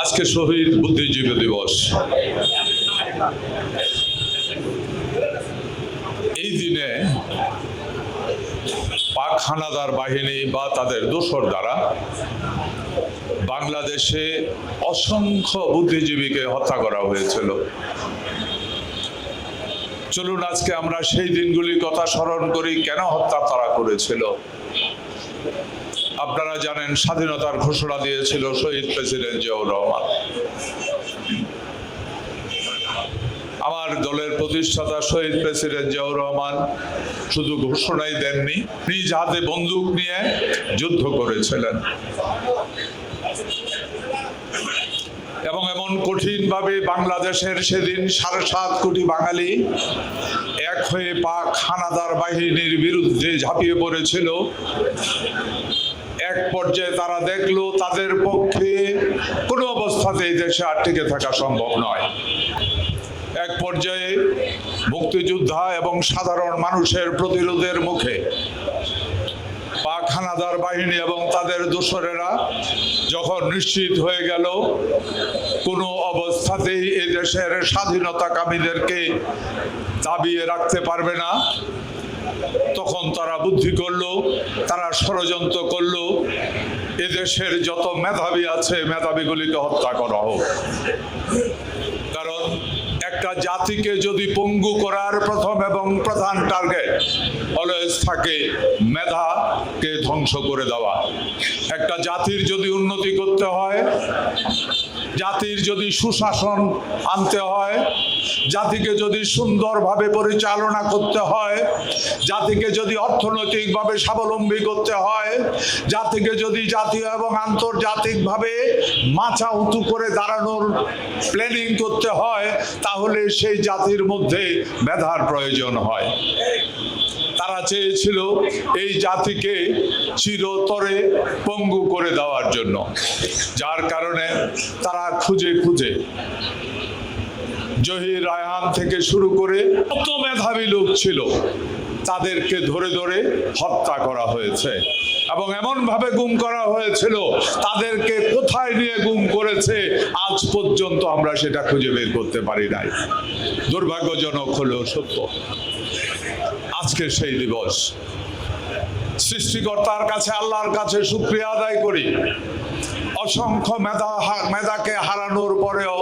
আজকে শহীদ বুদ্ধিজীবী দিবস। এই দিনে পাক হানাদার বাহিনী বা তাদের দোসর দ্বারা বাংলাদেশে অসংখ্য বুদ্ধিজীবীকে হত্যা করা হয়েছিল। চলুন আজকে আমরা সেই দিনগুলির কথা স্মরণ করি, কেন হত্যা তারা করেছিল? আপনারা জানেন স্বাধীনতার ঘোষণা দিয়েছিল শহীদ প্রেসিডেন্ট জিয়াউর রহমান। আমার দলের প্রতিষ্ঠাতা শহীদ প্রেসিডেন্ট জিয়াউর রহমান শুধু ঘোষণাই দেননি নিজ হাতে বন্দুক নিয়ে যুদ্ধ করেছিলেন। এবং এমন কঠিনভাবে বাংলাদেশের সেদিন সাড়ে সাত কোটি বাঙালি এক হয়ে পাক হানাদার বাহিনীর বিরুদ্ধে ঝাঁপিয়ে পড়েছিল। এক পর্যায়ে তারা দেখল তাদের পক্ষে কোনো অবস্থাতে এই দেশে আর টিকে থাকা সম্ভব নয়। এক পর্যায়ে মুক্তিযোদ্ধা এবং সাধারণ মানুষের প্রতিরোধের মুখে পাক হানাদার বাহিনী এবং তাদের দোসরেরা যখন নিশ্চিত হয়ে গেল, কোনো অবস্থাতেই এই দেশের স্বাধীনতাকামীদেরকে দাবিয়ে রাখতে পারবে না তখন তারা বুদ্ধি করল, তারা ষড়যন্ত্র করল, এদেশের যত মেধাবী আছে, মেধাবীগুলিকে হত্যা করা হোক। কারণ একটা জাতিকে যদি পঙ্গু করার প্রথম এবং প্রধান টার্গেট অলওয়েজ থাকে মেধাকে ধ্বংস করে দেওয়া। একটা জাতির যদি উন্নতি করতে হয় জাতির যদি সুশাসন আনতে হয়, জাতিকে যদি সুন্দরভাবে পরিচালনা করতে হয়, জাতিকে যদি অর্থনৈতিকভাবে স্বাবলম্বী করতে হয়, জাতিকে যদি জাতীয় এবং আন্তর্জাতিকভাবে মাথা উঁচু করে দাঁড়ানোর প্ল্যানিং করতে হয়, তাহলে সেই জাতির মধ্যে মেধার প্রয়োজন হয়। তারা চেয়েছিল এই জাতিকে চিরতরে পঙ্গু করে দেওয়ার জন্য। যার কারণে তারা খুঁজে খুঁজে জহির রায়হান থেকে শুরু করে কত মেধাবী লোক ছিল, তাদেরকে ধরে ধরে হত্যা করা হয়েছে। এবং এমন ভাবে গুম করা হয়েছিল, তাদেরকে কোথায় নিয়ে গুম করেছে, আজ পর্যন্ত আমরা সেটা খুঁজে বের করতে পারি নাই। দুর্ভাগ্যজনক হলেও সত্য। আজকে সেই দিবস। সৃষ্টিকর্তার কাছে আল্লাহর কাছে সুক্রিয়া আদায় করি। অসংখ্য মেধা মেধাকে হারানোর পরেও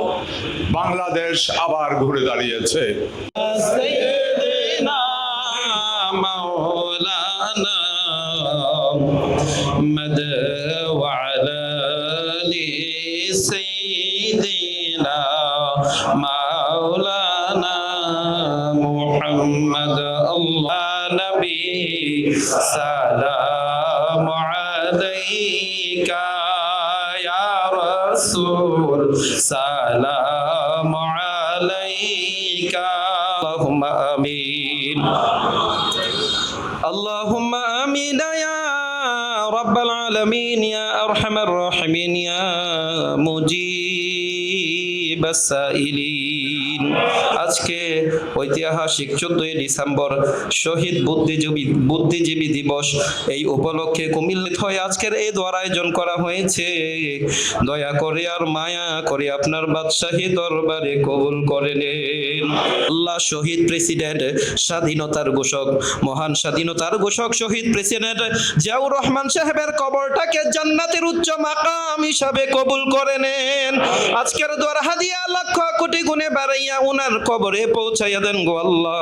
বাংলাদেশ আবার ঘুরে দাঁড়িয়েছে। মাওলানা محمد الله نبي سلام عليك يا رسول سلام عليك اللهم آمين. اللهم آمين يا رب العالمين يا أرحم الراحمين يا مجيب. আজকে ঐতিহাসিক চোদ্দই ডিসেম্বর শহীদ বুদ্ধিজীবী বুদ্ধিজীবী দিবস এই উপলক্ষে কুমিল্লিত হয়ে আজকের এই দোয়ার আয়োজন করা হয়েছে। দয়া করে আর মায়া করে আপনার বাদশাহী দরবারে কবুল করে নেন। আল্লাহ শহীদ প্রেসিডেন্ট, স্বাধীনতার ঘোষক, মহান স্বাধীনতার ঘোষক, শহীদ প্রেসিডেন্ট জিয়াউর রহমান সাহেবের কবরটাকে জান্নাতের উচ্চ মাকাম হিসাবে কবুল করে নেন। আজকের দোয়ার হাদিয়া লক্ষ কোটি গুণে বাড়াইয়া উনার কবরে পৌঁছাইয়া দেন গো আল্লাহ।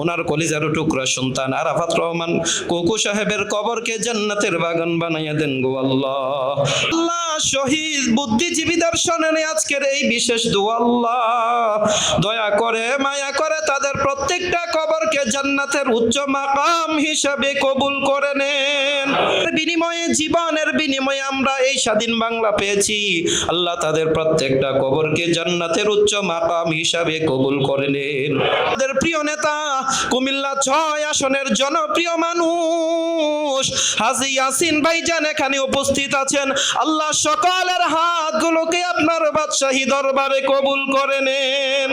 ওনার কলিজার টুকরা সন্তান আরাফাত রহমান সাহেবের কবরকে জান্নাতের বাগান বানাইয়া দেন গো আল্লাহ। আল্লাহ, শহীদ বুদ্ধিজীবী দর্শনে আজকের এই বিশেষ দোয়া দয়া করে, মায়া করে তাদের প্রত্যেকটা কবরকে জান্নাতের উচ্চ মাকাম হিসাবে কবুল করে নেন। বিনিময়ে, জীবনের বিনিময়ে আমরা এই স্বাধীন বাংলা পেয়েছি। আল্লাহ তাদের প্রত্যেকটা কবরকে জান্নাতের উচ্চ মাকাম হিসাবে কবুল করে নেন। তাদের প্রিয় নেতা, কুমিল্লা ছয় আসনের জনপ্রিয় মানুষ, হাজি ইয়াসিন ভাইজান এখানে উপস্থিত আছেন। আল্লাহ সকালের হাতগুলোকে আপনার বাদশাহী দরবারে কবুল করে নেন।